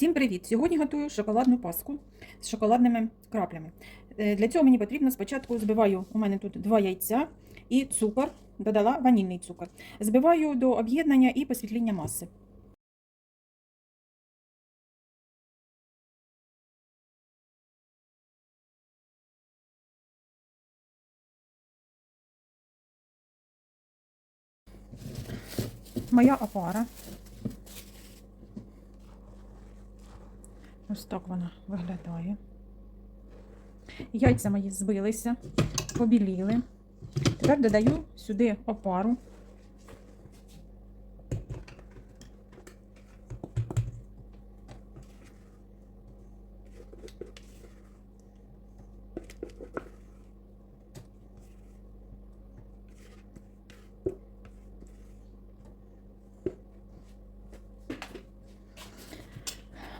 Всім привіт! Сьогодні готую шоколадну паску з шоколадними краплями. Е, Для цього мені потрібно спочатку збиваю, у мене тут два яйця і цукор, додала ванільний цукор. Збиваю до об'єднання і посвітління маси. Моя опара. Ось так вона виглядає. Яйця мої збилися, побіліли. Тепер додаю сюди опару.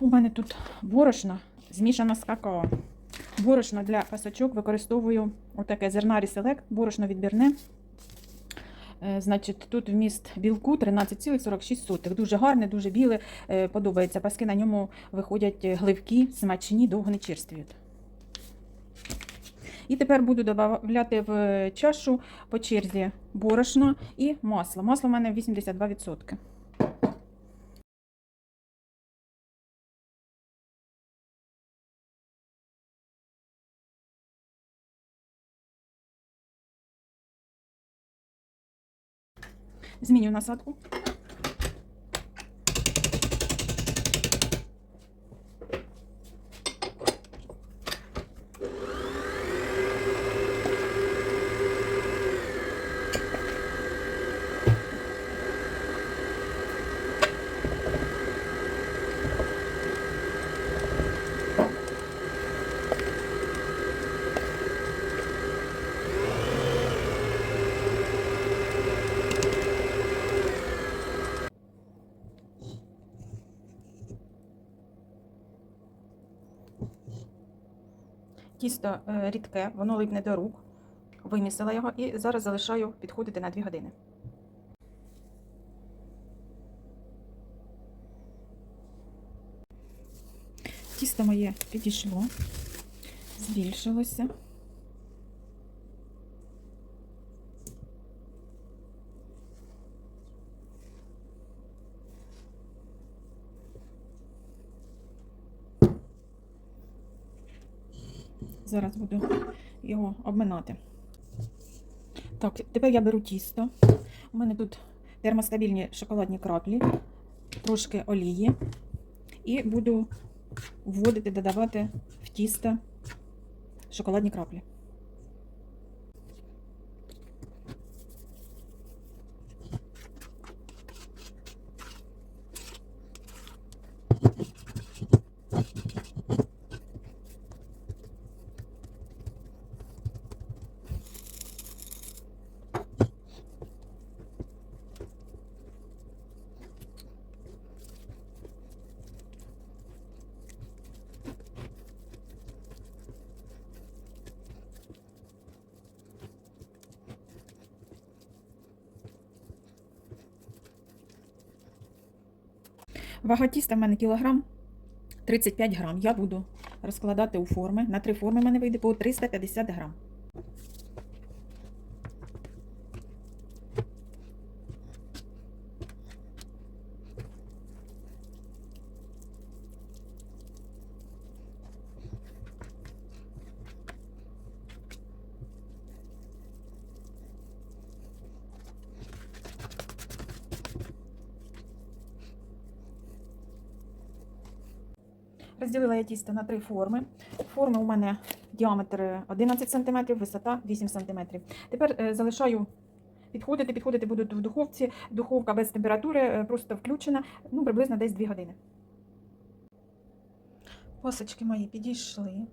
У мене тут борошно змішано з какао. Борошно для пасочок використовую отаке зернарі селект, борошно відбірне. Е, Значить, тут вміст білку 13,46. Дуже гарне, дуже біле. е, Подобається. Паски на ньому виходять гливкі, смачні, довго не черствіють. І тепер буду додавати в чашу по черзі борошно і масло. Масло в мене 82%. Змінюю насадку. Тісто е, рідке, воно липне до рук. Вимісила його і зараз залишаю підходити на 2 години. Тісто моє підійшло, збільшилося. Зараз буду його обминати. Так, тепер я беру тісто. У мене тут термостабільні шоколадні краплі, трошки олії. І буду вводити, додавати в тісто шоколадні краплі. Вага тіста в мене кілограм 35 грам. Я буду розкладати у форми. На три форми в мене вийде по 350 грам. Розділила я тісто на три форми. Форми у мене діаметр 11 см, висота 8 см. Тепер е, залишаю підходити, підходити будуть в духовці. Духовка без температури, е, просто включена, ну, приблизно десь 2 години. Пасочки мої підійшли.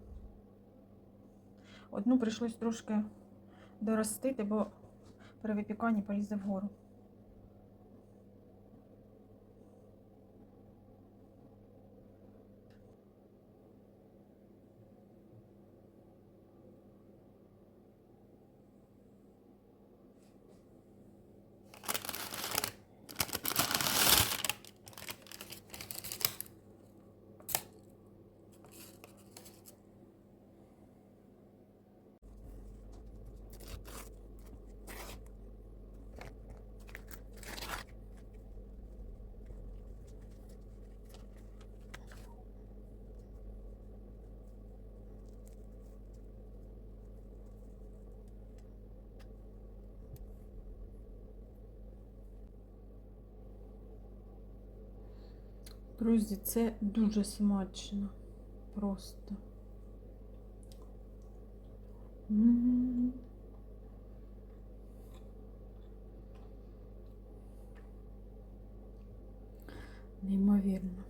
Одну прийшлось трошки доростити, бо при випіканні полізе вгору. Друзі, це дуже смачно. Просто. Неймовірно.